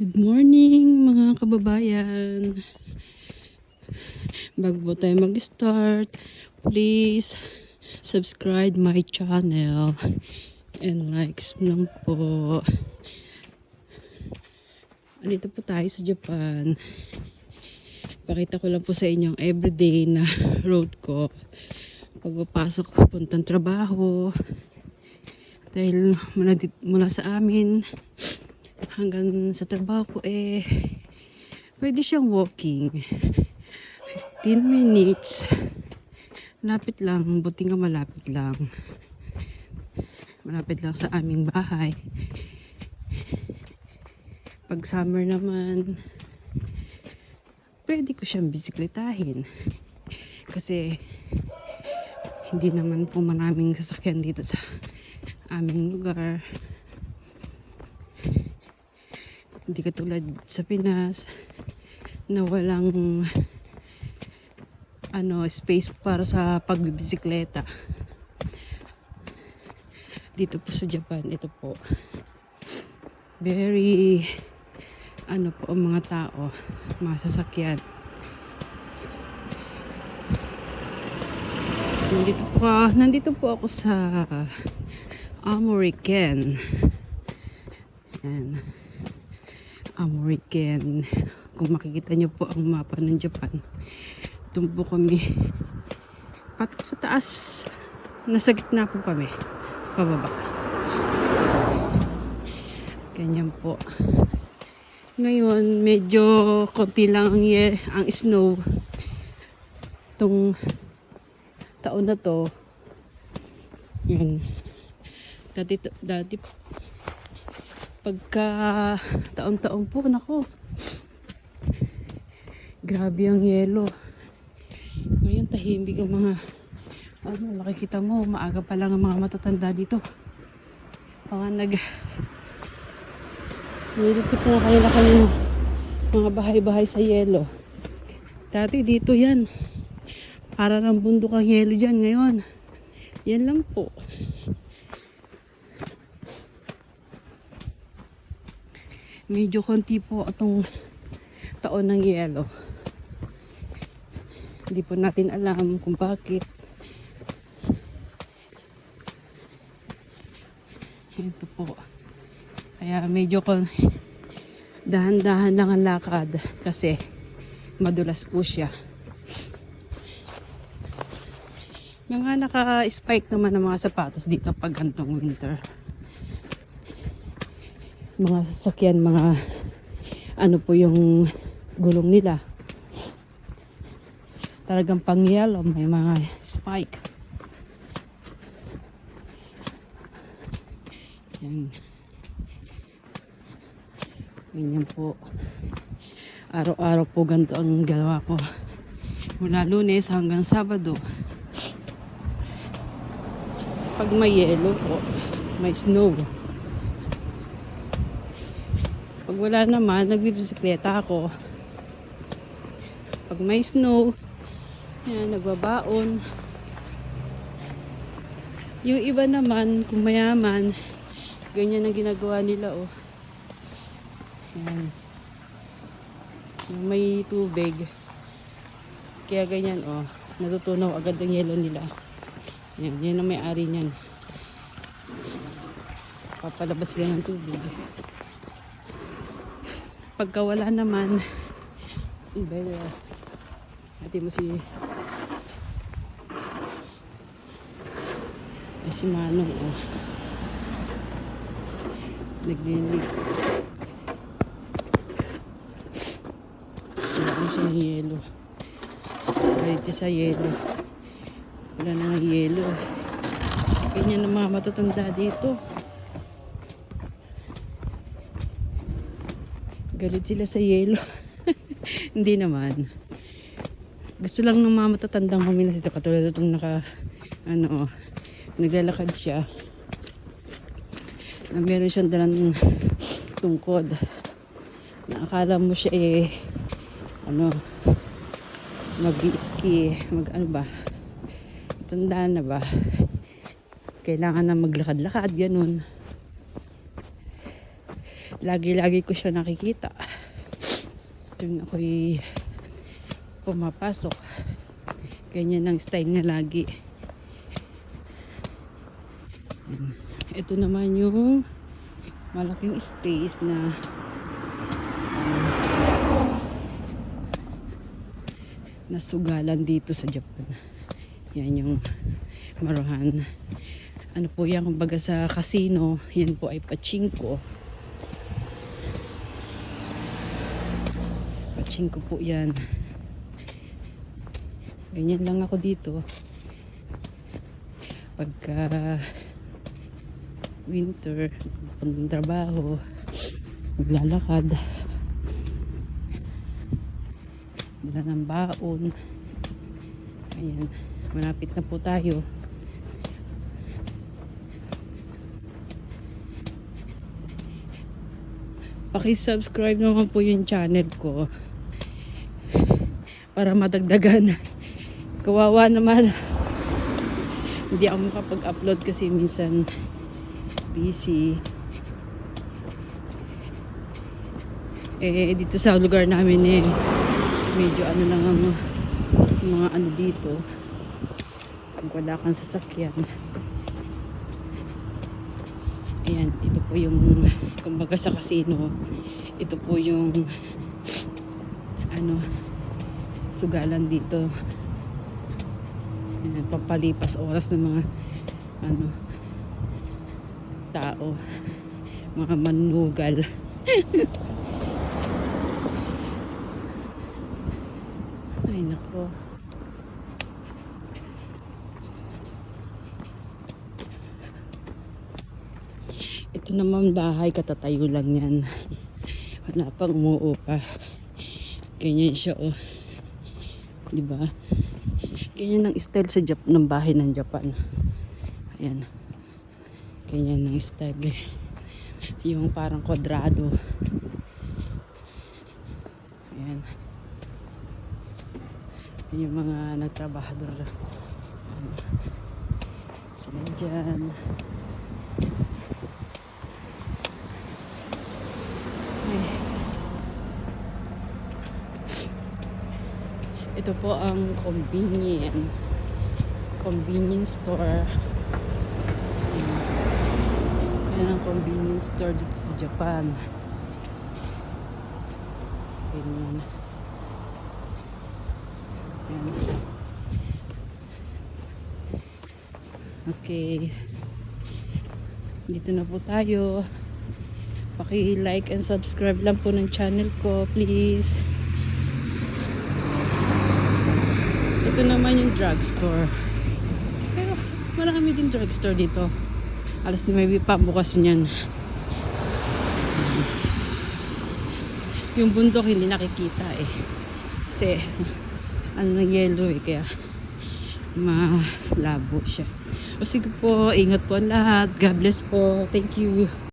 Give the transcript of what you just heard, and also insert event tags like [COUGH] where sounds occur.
Good morning mga kababayan. Bago po tayo mag-start, please subscribe my channel and likes lang po. Andito po tayo sa Japan. Pakita ko lang po sa inyo everyday na road ko. Pagpapasok, puntang trabaho. Dahil mula, mula sa amin, hanggang sa trabaho ko eh pwede siyang walking. 15 minutes. Malapit lang. Buti nga malapit lang. Malapit lang sa aming bahay. Pag summer naman pwede ko siyang bisikletahin. Kasi hindi naman po maraming sasakyan dito sa aming lugar hindi katulad sa Pinas na walang ano space para sa pagbibisikleta. Dito po sa Japan, ito po. Very ano po ang mga tao, mga sasakyan. Nandito po, nandito po ako sa Amoriken. Yan. American. Kung makikita nyo po ang mapa ng Japan, doon po kami. Pat sa taas, nasa gitna po kami. Pababa. Ganyan po. Ngayon, medyo konti lang ang, ang snow. Itong taon na to. Yan. Dati, dati pagka taon-taon po, nako. Grabe ang yelo. Ngayon tahimik ang mga ano, makikita mo, maaga pa lang ang mga matatanda dito. Mga nag Nilipit po kanila kanina mga bahay-bahay sa yelo. Dati dito yan. Para ng bundok ang yelo dyan ngayon. Yan lang po. Medyo konti po itong taon ng yelo. Hindi po natin alam kung bakit. Ito po. Kaya medyo kon dahan-dahan lang ang lakad kasi madulas po siya. Mga naka-spike naman ng mga sapatos dito pag gantong winter mga sasakyan, mga ano po yung gulong nila. Talagang pang yellow, may mga spike. Yan. Ganyan po. Araw-araw po ganito ang galawa ko. Mula lunes hanggang sabado. Pag may yellow po, may snow. Pag wala naman, nagbibisikleta ako. Pag may snow, yan, nagbabaon. Yung iba naman, kung mayaman, ganyan ang ginagawa nila, oh. Yan. Yung may tubig. Kaya ganyan, oh. Natutunaw agad ang yelo nila. Yan, yan ang may-ari niyan. Papalabas sila ng tubig pagka wala naman belo hati mo si ay si Manong oh. Naglilig wala mo siya ng yelo. Galit siya sa yelo. Wala na ng yelo. Ganyan ang mga matatanda dito Galit sila sa yelo. [LAUGHS] Hindi naman. Gusto lang ng mga matatandang kumilas ito. Katulad itong naka, ano, naglalakad siya. Na meron siyang dalang tungkod. Na akala mo siya eh, ano, mag-ski, mag ano ba, tandaan na ba? Kailangan na maglakad-lakad, ganun. Lagi-lagi ko siya nakikita. Tuwing ako'y pumapasok. Ganyan ang style niya lagi. Ito naman yung malaking space na um, nasugalan dito sa Japan. Yan yung Maruhan. Ano po yan, kumbaga sa casino, yan po ay pachinko. Pachinko po yan. Ganyan lang ako dito. Pagka winter, pang trabaho, maglalakad. Dala ng baon. Ayan. Malapit na po tayo. Paki-subscribe naman po yung channel ko. Para madagdagan. Kawawa naman. Hindi ako makapag-upload kasi minsan busy. Eh, dito sa lugar namin eh, medyo ano lang ang mga ano dito. Pag wala kang sasakyan. Ayan, ito po yung, kumbaga sa casino, ito po yung, ano, sugalan dito. Ayan, papalipas oras ng mga, ano, tao, mga manugal. [LAUGHS] Ay, nako. Ito naman bahay, katatayo lang yan. Wala pang umuupa. Ganyan siya, oh. Di ba? Ganyan ang style sa Jap ng bahay ng Japan. Ayan. Ganyan ang style. eh. Yung parang kwadrado. Ayan. Yan yung mga nagtrabahador. Ano. Sila dyan. Ito po ang convenient convenience store. Yan ang convenience store dito sa Japan. Ganyan. Yan. Okay. Dito na po tayo. Paki-like and subscribe lang po ng channel ko, please. Ito naman yung drugstore. Pero marami din drugstore dito. Alas 9 pa bukas niyan. Yung bundok hindi nakikita eh. Kasi ano ng yellow eh kaya malabo siya. O sige po, ingat po lahat. God bless po. Thank you.